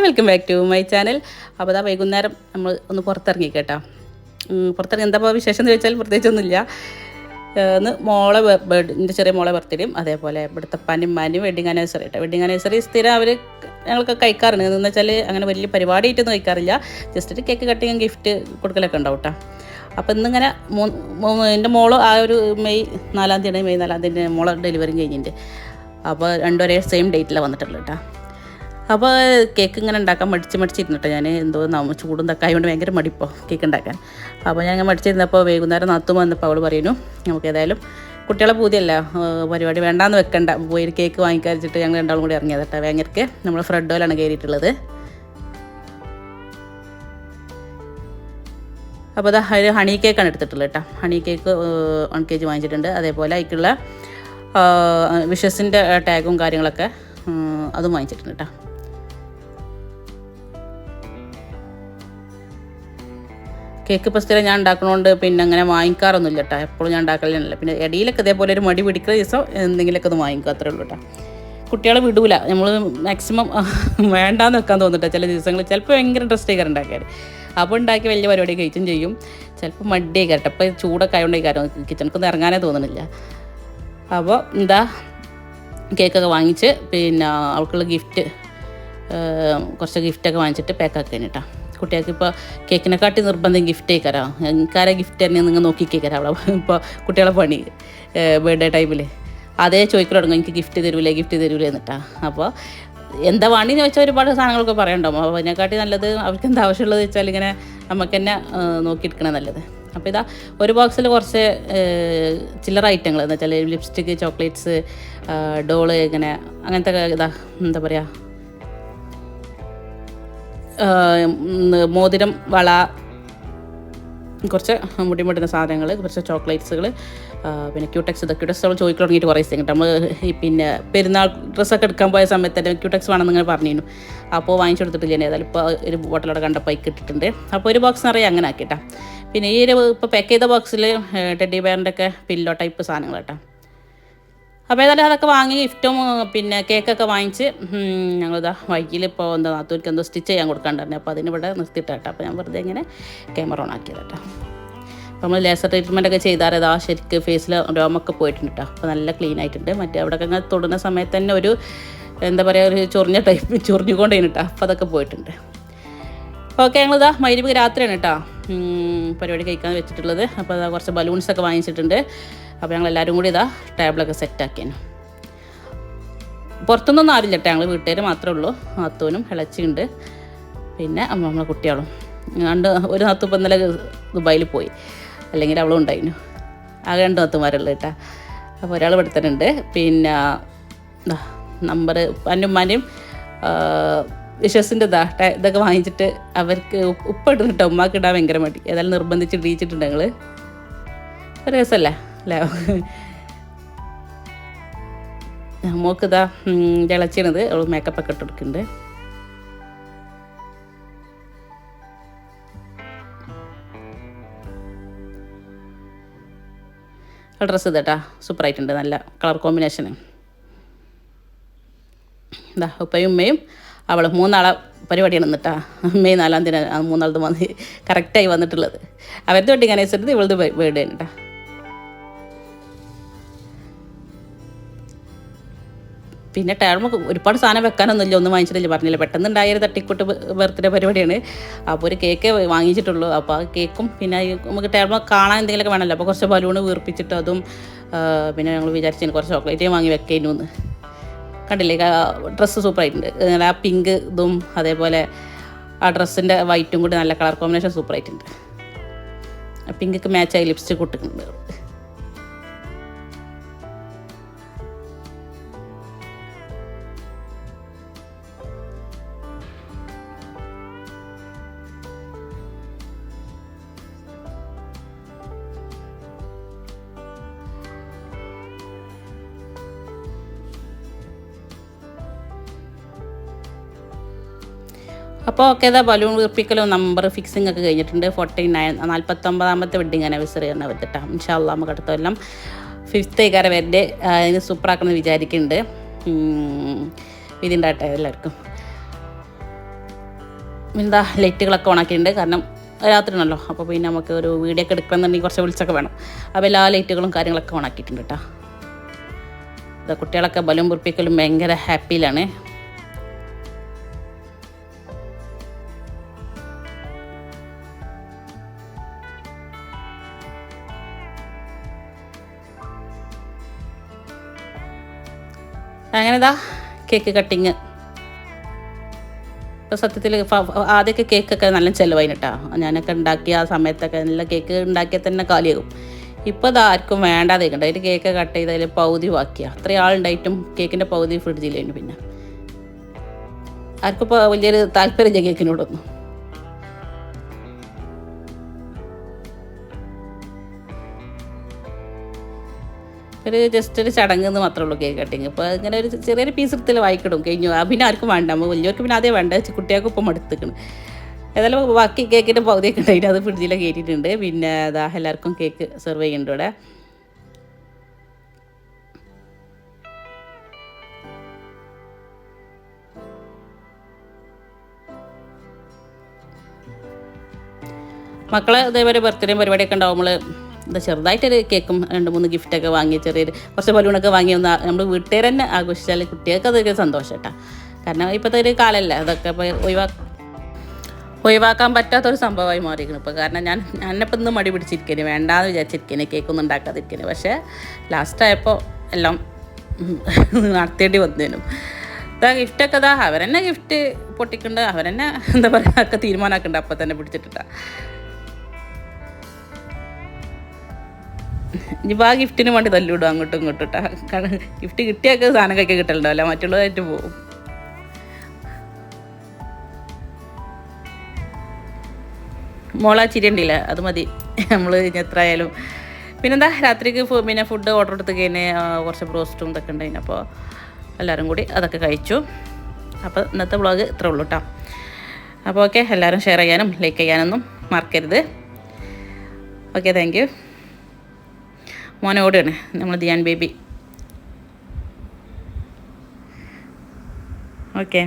Hi welcome back to my channel അപ്പോൾ അതാ വൈകുന്നേരം നമ്മൾ ഒന്ന് പുറത്തിറങ്ങി കേട്ടോ. പുറത്തിറങ്ങി. എന്താ വിശേഷം എന്ന് ചോദിച്ചാൽ പ്രത്യേകിച്ചൊന്നുമില്ല ഒന്ന് മോളെ എന്റെ ചെറിയ മോളെ ബർത്ത്ഡേയും അതേപോലെ ഇവിടുത്തെ പനിമാനും വെഡിങ് ആനിവേഴ്സറി കേട്ടോ വെഡിങ് ആനിവേഴ്സറി സ്ഥിരം അവർ ഞങ്ങൾക്ക് കഴിക്കാറുണ്ട്. എന്ന് വെച്ചാൽ അങ്ങനെ വലിയ പരിപാടി പരിപാടിയായിട്ടൊന്നും കഴിക്കാറില്ല. ജസ്റ്റ് ഒരു കേക്ക് കട്ടിങ്ങും ഗിഫ്റ്റ് കൊടുക്കലൊക്കെ ഉണ്ടാവും കേട്ടോ അപ്പോൾ ഇന്നിങ്ങനെ മൂന്ന് എന്റെ മോൾ ആ ഒരു മെയ് നാലാം തീയതി മെയ് നാലാം തീയതി മോളെ ഡെലിവറി കഴിഞ്ഞിട്ടുണ്ട്. അപ്പോൾ രണ്ടുപേരെ സെയിം ഡേറ്റിലാണ് വന്നിട്ടുള്ളൂ കേട്ടോ അപ്പോൾ കേക്ക് ഇങ്ങനെ ഉണ്ടാക്കാൻ മടിച്ച് മടിച്ചിരുന്നിട്ടോ ഞാൻ എന്തോ നമ്മ ചൂടും തക്കായ കൊണ്ട് ഭയങ്കര മടിപ്പോ കേക്ക് ഉണ്ടാക്കാൻ. അപ്പോൾ ഞാൻ മടിച്ചിരുന്നപ്പോൾ വൈകുന്നേരം നത്തും വന്നപ്പോൾ അവൾ പറയുന്നു നമുക്ക് ഏതായാലും കുട്ടികളെ പൂതിയല്ല പരിപാടി വേണ്ടാന്ന് വെക്കണ്ട. പോയി കേക്ക് വാങ്ങിക്കാതിച്ചിട്ട് ഞങ്ങൾ രണ്ടാളും കൂടി ഇറങ്ങിയത് കേട്ടോ ഭയങ്കരക്ക് നമ്മൾ ഫ്രെഡോയിലാണ് കയറിയിട്ടുള്ളത്. അപ്പോൾ അതാ ഒരു ഹണി കേക്കാണ് എടുത്തിട്ടുള്ളത് കേട്ടോ honey cake one K G വാങ്ങിച്ചിട്ടുണ്ട്. അതേപോലെ അതിക്കുള്ള വിഷസിന്റെ ടാഗും കാര്യങ്ങളൊക്കെ അതും വാങ്ങിച്ചിട്ടുണ്ട് കേട്ടോ കേക്ക് ഇപ്പോൾ ഞാൻ ഉണ്ടാക്കണോണ്ട് പിന്നെ അങ്ങനെ വാങ്ങിക്കാറൊന്നുമില്ല കേട്ടോ എപ്പോഴും ഞാൻ ഉണ്ടാക്കലില്ല പിന്നെ ഇടയിലൊക്കെ ഇതേപോലെ ഒരു മടി പിടിക്കുന്ന ദിവസം എന്തെങ്കിലുമൊക്കെ ഒന്ന് വാങ്ങിക്കും. അത്രേ ഉള്ളൂ കേട്ടോ കുട്ടികളെ വിടൂല. നമ്മൾ മാക്സിമം വേണ്ടാന്ന് വെക്കാൻ തോന്നിട്ടാ. ചില ദിവസങ്ങൾ ചിലപ്പോൾ ഭയങ്കര ഇൻട്രസ്റ്റ് ആയിക്കാരം ഉണ്ടാക്കിയാൽ അപ്പോൾ ഉണ്ടാക്കി വലിയ പരിപാടി കഴിച്ചും ചെയ്യും. ചിലപ്പോൾ മടിയായി കരട്ടെ അപ്പോൾ ചൂടൊക്കെ ആയതുകൊണ്ട് കാര്യം കിച്ചണിക്കൊന്നും ഇറങ്ങാനേ തോന്നുന്നില്ല അപ്പോൾ എന്താ? കേക്കൊക്കെ വാങ്ങിച്ച് പിന്നെ അവൾക്കുള്ള ഗിഫ്റ്റ് കുറച്ച് ഗിഫ്റ്റൊക്കെ വാങ്ങിച്ചിട്ട് പാക്കാക്കാൻ കേട്ടോ കുട്ടികൾക്ക് ഇപ്പോൾ കേക്കിനെക്കാട്ടി നിർബന്ധം ഗിഫ്റ്റ് ആയിക്കരാ എനിക്കാരെ ഗിഫ്റ്റ് തന്നെ നിങ്ങൾ നോക്കിക്കേക്കരാ അവിടെ ഇപ്പോൾ കുട്ടികളെ പണി ബർത്ത്ഡേ ടൈമിൽ അതേ ചോദിക്കൽ തുടങ്ങും എനിക്ക് ഗിഫ്റ്റ് തരൂലേ ഗിഫ്റ്റ് തരൂലേ എന്നിട്ടാ. അപ്പോൾ എന്താ വേണ്ടിന്ന് ചോദിച്ചാൽ ഒരുപാട് സാധനങ്ങളൊക്കെ പറയണ്ടാവും. അപ്പോൾ അതിനെക്കാട്ടി നല്ലത് അവർക്ക് എന്താ ആവശ്യമുള്ളത് വെച്ചാൽ ഇങ്ങനെ നമുക്ക് തന്നെ നോക്കിയെടുക്കണേ നല്ലത്. അപ്പോൾ ഇതാ ഒരു ബോക്സിൽ കുറച്ച് ചില്ലറ ഐറ്റങ്ങൾ എന്ന് വെച്ചാൽ ലിപ്സ്റ്റിക്ക് ചോക്ലേറ്റ്സ് ഡോൾ ഇങ്ങനെ അങ്ങനത്തെ ഇതാ എന്താ പറയുക മോതിരം വള കുറച്ച് മുടിമുട്ടുന്ന സാധനങ്ങൾ കുറച്ച് ചോക്ലേറ്റ്സുകൾ പിന്നെ ക്യൂടെക്സ് ഇതൊക്കെ ക്യൂടെക്സ് നമ്മൾ ചോദിക്കാൻ തുടങ്ങിയിട്ട് കുറേ ദിവസം നമ്മൾ പിന്നെ പെരുന്നാൾ ഡ്രസ്സൊക്കെ എടുക്കാൻ പോയ സമയത്ത് തന്നെ ക്യൂടെക്സ് വേണമെന്ന് നിങ്ങൾ പറഞ്ഞിരുന്നു. അപ്പോൾ വാങ്ങിച്ചു കൊടുത്തിട്ടില്ല ഏതായാലും ഇപ്പോൾ ഒരു ബോട്ടിലൂടെ പൈക്ക് ഇട്ടിട്ടുണ്ട് അപ്പോൾ ഒരു ബോക്സ് നിറയെ അങ്ങനെ ആക്കിയിട്ടാ. പിന്നെ ഈ ഒരു ഇപ്പോൾ പാക്ക് ചെയ്ത ബോക്സിൽ ടെഡി ബെയറിന്റെ ഒക്കെ പില്ലോ ടൈപ്പ് സാധനങ്ങൾ കേട്ടോ അപ്പോൾ ഏതായാലും അതൊക്കെ വാങ്ങി ഗിഫ്റ്റും പിന്നെ കേക്കൊക്കെ വാങ്ങിച്ച് ഞങ്ങളിതാ വൈകിൽ ഇപ്പോൾ എന്താ നാത്തൂർക്ക് എന്തോ സ്റ്റിച്ച് ചെയ്യാൻ കൊടുക്കാണ്ടായിരുന്നു. അപ്പോൾ അതിനിവിടെ നിർത്തിയിട്ടാട്ടോ. അപ്പോൾ ഞാൻ വെറുതെ ഇങ്ങനെ ക്യാമറ ഓൺ ആക്കിയത് കേട്ടോ അപ്പോൾ നമ്മൾ ലേസർ ട്രീറ്റ്മെന്റ് ഒക്കെ ചെയ്താൽ ഇതാ ശരിക്ക് ഫേസിൽ രോമൊക്കെ പോയിട്ടുണ്ട് കേട്ടോ അപ്പോൾ നല്ല ക്ലീൻ ആയിട്ടുണ്ട്. മറ്റേ അവിടെയൊക്കെ ഇങ്ങനെ തൊടുന്ന സമയത്ത് തന്നെ ഒരു എന്താ പറയുക ഒരു ചൊറിഞ്ഞ ടൈപ്പ് ചൊറിഞ്ഞുകൊണ്ടേനിട്ടാ അപ്പോൾ അതൊക്കെ പോയിട്ടുണ്ട്. ഓക്കെ ഞങ്ങളിതാ മൈരിപ്പ് രാത്രിയാണ് കേട്ടോ. പരിപാടി കഴിക്കാൻ വെച്ചിട്ടുള്ളത്. അപ്പോൾ അതാ കുറച്ച് ബലൂൺസൊക്കെ വാങ്ങിച്ചിട്ടുണ്ട്. അപ്പോൾ ഞങ്ങൾ എല്ലാവരും കൂടി ഇതാ ടേബിളൊക്കെ സെറ്റാക്കിയാണ് പുറത്തുനിന്നൊന്നും ആരില്ല കേട്ടോ. ഞങ്ങൾ വീട്ടുകാർ മാത്രമേ ഉള്ളൂ. നാത്തൂനും ഇളച്ചിയുണ്ട് പിന്നെ അമ്മ നമ്മളെ കുട്ടികളും. രണ്ട് ഒരു നാത്തു ഇപ്പം ഇന്നലെ ദുബായിൽ പോയി. അല്ലെങ്കിൽ അവളും ഉണ്ടായിരുന്നു ആകെ രണ്ട് നാത്തുമാരുള്ളൂ കേട്ടാ. അപ്പോൾ ഒരാൾ ഇവിടെ തന്നെ ഉണ്ട്. പിന്നെ നമ്പർ എന്റെ ഉമ്മാന്റെയും വിശ്വസിന്റെ ഇതാ ഇതൊക്കെ വാങ്ങിച്ചിട്ട് അവർക്ക് ഉപ്പ് ഉപ്പിടും കേട്ടോ ഉമ്മാക്ക് ഇടാൻ ഭയങ്കര മടി. ഏതായാലും നിർബന്ധിച്ച് ഇടിയിച്ചിട്ടുണ്ട് ഞങ്ങൾ ഒരു രസമല്ലേ അല്ലേ? മോക്ക് ഇതാ ഇളച്ചിണത് അവൾ മേക്കപ്പ് ഒക്കെ ഇട്ട് കൊടുക്കുന്നുണ്ട്. ഡ്രസ്സ് ഇതേട്ടാ സൂപ്പറായിട്ടുണ്ട്. നല്ല കളർ കോമ്പിനേഷന് ഇതാ ഉപ്പയും ഉമ്മയും അവൾ മൂന്നാളെ പരിപാടിയാണ് എന്നിട്ടാ. മെയ് നാലാം തീയതി മൂന്നാളത് വന്ന് കറക്റ്റായി വന്നിട്ടുള്ളത്. അവരുടെ വെഡിങ് അനുസരിച്ച് ഇവളത് ബേർഡേ ആണ് പിന്നെ ടേം ഒരുപാട് സാധനം വെക്കാനൊന്നുമില്ല ഒന്നും വാങ്ങിച്ചിട്ടില്ല. പറഞ്ഞില്ല പെട്ടെന്ന് ഉണ്ടായ ഒരു തട്ടിക്കൂട്ട് ബർത്ത്ഡേ പരിപാടിയാണ്. അപ്പോൾ ഒരു കേക്ക് വാങ്ങിച്ചിട്ടുള്ളൂ. അപ്പോൾ ആ കേക്കും പിന്നെ നമുക്ക് ടേം കാണാൻ എന്തെങ്കിലുമൊക്കെ വേണമല്ലോ. അപ്പോൾ കുറച്ച് ബലൂൺ വീർപ്പിച്ചിട്ട് അതും പിന്നെ ഞങ്ങൾ വിചാരിച്ചു കുറച്ച് ചോക്ലേറ്റ് വാങ്ങി വെക്കേനു എന്ന് കണ്ടില്ലേ? ഡ്രസ്സ് സൂപ്പറായിട്ടുണ്ട് ആ പിങ്ക് ഇതും അതേപോലെ ആ ഡ്രസ്സിന്റെ വൈറ്റും കൂടി നല്ല കളർ കോമ്പിനേഷൻ സൂപ്പറായിട്ടുണ്ട് ആയിട്ടുണ്ട്. പിങ്ക് മാച്ചായി ലിപ്സ്റ്റിക് ഇട്ടിട്ടുണ്ട്. അപ്പോൾ ഓക്കെ ഇതാ ബലൂൺ വീർപ്പിക്കലും നമ്പർ ഫിക്സിംഗ് ഒക്കെ കഴിഞ്ഞിട്ടുണ്ട്. ഫോർട്ടി നയൻ നാൽപ്പത്തൊമ്പതാമത്തെ വെഡിങ് ആനിവേഴ്സറി വന്നിട്ടാ ഇൻഷാല്ല നമുക്ക് അടുത്ത കൊല്ലം ഫിഫ്ത്ത് ഏകാര വരെ അതിന് സൂപ്പറാക്കണമെന്ന് വിചാരിക്കുന്നുണ്ട് വിധിണ്ടാട്ടെ എല്ലാവർക്കും. എന്താ ലൈറ്റുകളൊക്കെ ഓണാക്കിയിട്ടുണ്ട് കാരണം രാത്രിയാണല്ലോ അപ്പോൾ പിന്നെ നമുക്ക് ഒരു വീഡിയോ ഒക്കെ എടുക്കണമെന്നുണ്ടെങ്കിൽ കുറച്ച് വിളിച്ചൊക്കെ വേണം. അപ്പോൾ എല്ലാ ലൈറ്റുകളും കാര്യങ്ങളൊക്കെ ഓണാക്കിയിട്ടുണ്ട് കേട്ടോ കുട്ടികളൊക്കെ ബലം പൊറിപ്പിക്കലും ഭയങ്കര ഹാപ്പിയിലാണ് അങ്ങനെതാ കേക്ക് കട്ടിങ്. ഇപ്പോൾ സത്യത്തിൽ ആദ്യമൊക്കെ കേക്കൊക്കെ നല്ല ചിലവായിന് കേട്ടോ ഞാനൊക്കെ ഉണ്ടാക്കിയ ആ സമയത്തൊക്കെ നല്ല കേക്ക് ഉണ്ടാക്കിയാൽ തന്നെ കാലിയാകും. ഇപ്പോൾ അത് ആർക്കും വേണ്ടാതെ കണ്ടോ അതിൽ കേക്ക് കട്ട് ചെയ്ത് അതിൽ പകുതി ബാക്കിയാണ് അത്രയും ആളുണ്ടായിട്ടും കേക്കിന്റെ പകുതി ഫ്രിഡ്ജിലുണ്ട് പിന്നെ. ആർക്കും ഇപ്പോൾ വലിയൊരു താല്പര്യം കേക്കിനോടൊന്നും. ഒരു ജസ്റ്റ് ഒരു ചടങ്ങ് എന്ന് മാത്രമേ ഉള്ളൂ കേക്ക് കട്ടിങ് ഇപ്പോൾ ഇങ്ങനെ ഒരു ചെറിയൊരു പീസ് എടുത്തിൽ വായിക്കിടും. കഴിഞ്ഞു. പിന്നെ ആർക്കും വേണ്ട. നമ്മൾ വലിയവർക്ക് പിന്നെ അതേ വേണ്ട. കുട്ടികൾക്ക് ഇപ്പം എടുത്തിക്കണം ഏതായാലും ബാക്കി കേക്കിന്റെ പകുതിയൊക്കെ ഉണ്ടായിട്ട് അത് ഫ്രിഡ്ജിൽ കയറ്റിയിട്ടുണ്ട് പിന്നെ അതാ എല്ലാവർക്കും കേക്ക് സെർവ് ചെയ്യുന്നുണ്ട് ഇവിടെ. മക്കളെ ഇതേപോലെ ബർത്ത്ഡേ പരിപാടിയൊക്കെ ഉണ്ടാവുമ്പോൾ എന്താ ചെറുതായിട്ടൊരു കേക്കും രണ്ട് മൂന്ന് ഗിഫ്റ്റൊക്കെ വാങ്ങി ചെറിയൊരു കുറച്ച് ബലൂണൊക്കെ വാങ്ങി ഒന്ന് നമ്മൾ വീട്ടുകാർ തന്നെ ആഘോഷിച്ചാൽ കുട്ടികൾക്ക് അതൊക്കെ സന്തോഷം കേട്ടോ. കാരണം ഇപ്പോഴത്തെ ഒരു കാലമല്ലേ അതൊക്കെ ഇപ്പോൾ ഒഴിവാ ഒഴിവാക്കാൻ പറ്റാത്തൊരു സംഭവമായി മാറിയിരിക്കുന്നു. ഇപ്പോൾ കാരണം ഞാൻ ഞാനിപ്പോൾ ഇന്ന് മടി പിടിച്ചിരിക്കുന്നു വേണ്ടാന്ന് വിചാരിച്ചിരിക്കുന്നു കേക്കൊന്നും ഉണ്ടാക്കാതിരിക്കുന്നു പക്ഷേ ലാസ്റ്റായപ്പോൾ എല്ലാം നടത്തേണ്ടി വന്നേനും. ഇതാ ഗിഫ്റ്റൊക്കെ ഇതാ അവരെന്നെ ഗിഫ്റ്റ് പൊട്ടിക്കുന്നുണ്ട് അവരെന്നെ എന്താ പറയുക ഒക്കെ തീരുമാനമാക്കുന്നുണ്ട് അപ്പം തന്നെ പിടിച്ചിട്ടിട്ടാ. ഇനിയിപ്പോൾ ആ ഗിഫ്റ്റിന് വേണ്ടി തല്ലിവിടും അങ്ങോട്ടും ഇങ്ങോട്ടും കേട്ടോ ഗിഫ്റ്റ് കിട്ടിയൊക്കെ സാധനം കഴിക്കാൻ കിട്ടലുണ്ടാവില്ല മറ്റുള്ളതായിട്ട് പോകും മോളാ ചിരി ഉണ്ടില്ല അത് മതി. നമ്മൾ എത്ര ആയാലും പിന്നെന്താ? രാത്രിക്ക് പിന്നെ ഫുഡ് ഓർഡർ എടുത്ത് കഴിഞ്ഞ് കുറച്ച് ബ്രോസ്റ്റും ഇതൊക്കെ ഉണ്ട് അപ്പോൾ എല്ലാവരും കൂടി അതൊക്കെ കഴിച്ചു. അപ്പോൾ ഇന്നത്തെ വ്ളോഗ് ഇത്ര ഉള്ളൂ കേട്ടോ അപ്പോൾ ഓക്കെ എല്ലാവരും ഷെയർ ചെയ്യാനും ലൈക്ക് ചെയ്യാനൊന്നും മറക്കരുത്. ഓക്കെ താങ്ക് മോനെ ഓടുകയാണ് നമ്മൾ ധ്യാൻ ബേബി. ഓക്കെ.